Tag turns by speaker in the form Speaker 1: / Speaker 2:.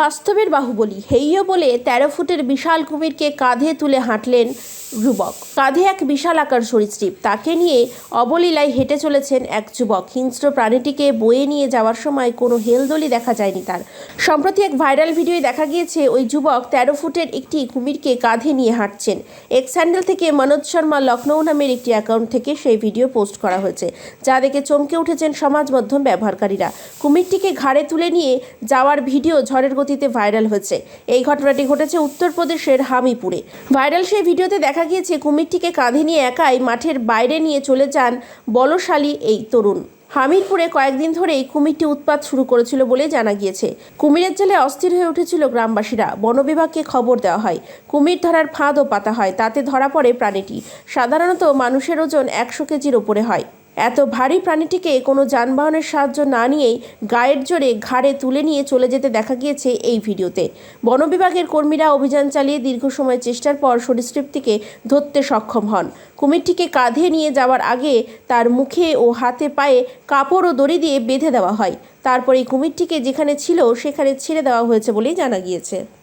Speaker 1: বাস্তবের বাহুবলী। হেইয় বলে তেরো ফুটের বিশাল কুমিরকে কাঁধে তুলে হাঁটলেন যুবক। কাঁধে এক বিশাল আকার সরীসৃপ। তাকে নিয়ে অবলীলায় হেঁটে চলেছেন এক যুবক। হিংস্র প্রাণীটিকে বয়ে নিয়ে যাওয়ার সময় কোনো হেলদোলি দেখা যায়নি তার। সম্প্রতি এক ভাইরাল ভিডিওয়ে দেখা গিয়েছে, ওই যুবক তেরো ফুটের একটি কুমিরকে কাঁধে নিয়ে হাঁটছেন। এক স্যান্ডেল থেকে মনোজ শর্মা লখনৌ নামের একটি অ্যাকাউন্ট থেকে সেই ভিডিও পোস্ট করা হয়েছে, যা দেখে চমকে উঠেছেন সমাজ মাধ্যম ব্যবহারকারীরা। কুমিরটিকে ঘাড়ে তুলে নিয়ে যাওয়ার ভিডিও ঝড়ের গতিতে ভাইরাল হয়েছে। এই ঘটনাটি ঘটেছে উত্তরপ্রদেশের হামিপুরে। ভাইরাল সেই ভিডিওতে দেখা গিয়েছে কুমিরটিকে কাঁধে নিয়ে একাই মাঠের বাইরে নিয়ে চলে যান বলশালী এই তরুণ। হামিরপুরে কয়েকদিন ধরেই কুমিরটি উৎপাত শুরু করেছিল বলে জানা গিয়েছে। কুমিরের জেলে অস্থির হয়ে উঠেছিল গ্রামবাসীরা। বনবিভাগকে খবর দেওয়া হয়, কুমির ধরার ফাঁদও পাতা হয়, তাতে ধরা পড়ে প্রাণীটি। সাধারণত মানুষের ওজন একশো কেজির ওপরে হয়। এত ভারী প্রাণীটিকে কোনো যানবাহনের সাহায্য না নিয়েই গায়ের জোরে ঘাড়ে তুলে নিয়ে চলে যেতে দেখা গিয়েছে এই ভিডিওতে। বন বিভাগের কর্মীরা অভিযান চালিয়ে দীর্ঘ সময় চেষ্টার পর সরীসৃপটিকে ধরতে সক্ষম হন। কুমিরটিকে কাঁধে নিয়ে যাওয়ার আগে তার মুখে ও হাতে পায়ে কাপড় ও দড়ি দিয়ে বেঁধে দেওয়া হয়। তারপর এই কুমিরটিকে যেখানে ছিল সেখানে ছেড়ে দেওয়া হয়েছে বলেই জানা গিয়েছে।